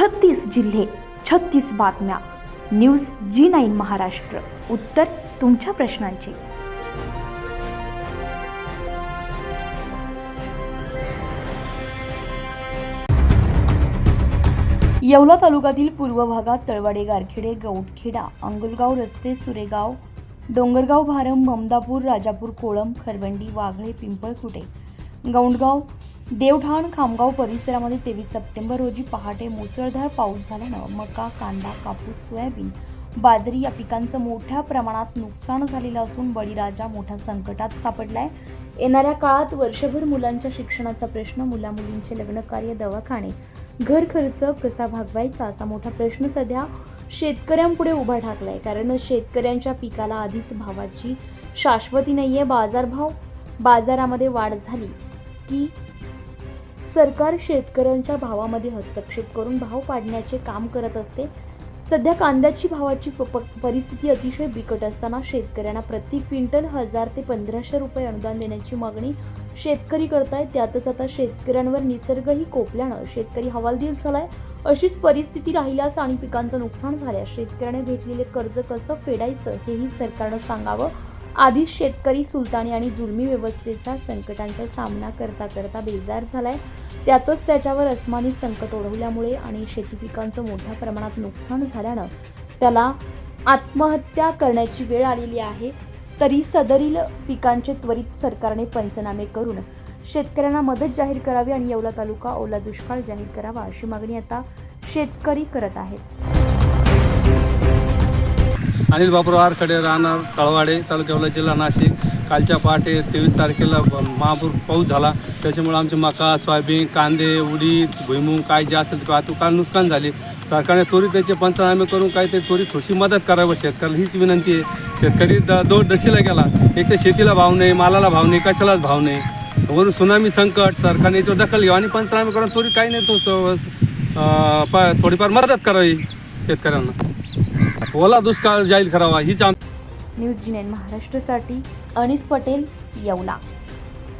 छत्तीस जिल्हे छत्तीस बातम्या. News G nine Maharashtra. उत्तर तुमच्या प्रश्नांची. येवला तालुक्यातील पूर्व भागात तळवाडे गारखेडे गौडखेडा अंगुलगाव रस्ते सुरेगाव डोंगरगाव भारम ममदापूर राजापूर कोळम खरवंडी वाघळे पिंपळकुटे गौंडगाव देवठाण खामगाव परिसरामध्ये तेवीस सप्टेंबर रोजी पहाटे मुसळधार पाऊस झाल्यानं मका कांदा कापूस सोयाबीन बाजरी या पिकांचं मोठ्या प्रमाणात नुकसान झालेलं असून बळीराजा मोठ्या संकटात सापडलाय. येणाऱ्या काळात वर्षभर मुलांच्या शिक्षणाचा प्रश्न मुलामुलींचे लग्नकार्य दवाखाने घर खर्च कसा भागवायचा असा मोठा प्रश्न सध्या शेतकऱ्यांपुढे उभा ठाकलाय. कारण शेतकऱ्यांच्या पिकाला आधीच भावाची शाश्वती नाहीये. बाजारभाव बाजारामध्ये वाढ झाली की सरकार शेतकऱ्यांच्या भावामध्ये हस्तक्षेप करून भाव पाडण्याचे काम करत असते. सध्या कांद्याची भावाची प- प- परिस्थिती अतिशय बिकट असताना शेतकऱ्यांना प्रति क्विंटल हजार ते पंधराशे रुपये अनुदान देण्याची मागणी शेतकरी करतायत. त्यातच आता शेतकऱ्यांवर निसर्गही कोपल्यानं शेतकरी हवालदिल झालाय. अशीच परिस्थिती राहिल्यास आणि पिकांचं नुकसान झाल्यास शेतकऱ्याने घेतलेले कर्ज कसं फेडायचं हेही सरकारनं सांगावं. आधीच शेतकरी सुलतानी आणि जुलमी व्यवस्थेचा संकटांचा सामना करता करता बेजार झालाय. त्यातच त्याच्यावर अस्मानी संकट ओढवल्यामुळे आणि शेती पिकांचं मोठ्या प्रमाणात नुकसान झाल्यानं त्याला आत्महत्या करण्याची वेळ आलेली आहे. तरी सदरील पिकांचे त्वरित सरकारने पंचनामे करून शेतकऱ्यांना मदत जाहीर करावी आणि येवला तालुका ओला दुष्काळ जाहीर करावा अशी मागणी आता शेतकरी करत आहेत. अनिल बाबूराव आरखडे राहणार तळवाडे तालुक्यावला जिल्हा नाशिक. कालच्या पहाटे तेवीस तारखेला महापूर पाऊस झाला. त्याच्यामुळे आमचे मका सोयाबीन कांदे उडीद भुईमुंग काय जे असेल ते वाहतूक नुकसान झाले. सरकारने त्वरित त्याचे पंचनामे करून काहीतरी त्वरित थोडीशी मदत करावी. शेतकऱ्याला हीच विनंती आहे. शेतकरी द दो दशीला गेला. एक तर शेतीला भाव नाही मालाला भाव नाही कशालाच भाव नाही. वरून सुनामी संकट. सरकारने याच्यावर दखल घ्यावं आणि पंचनामे करून त्वरित काही नाही तो प- थोडीफार मदत करावी शेतकऱ्यांना. ओला दुष्काळ जाहीर करावा हीच न्यूज जी नाईन महाराष्ट्रासाठी अनिस पटेल येवला.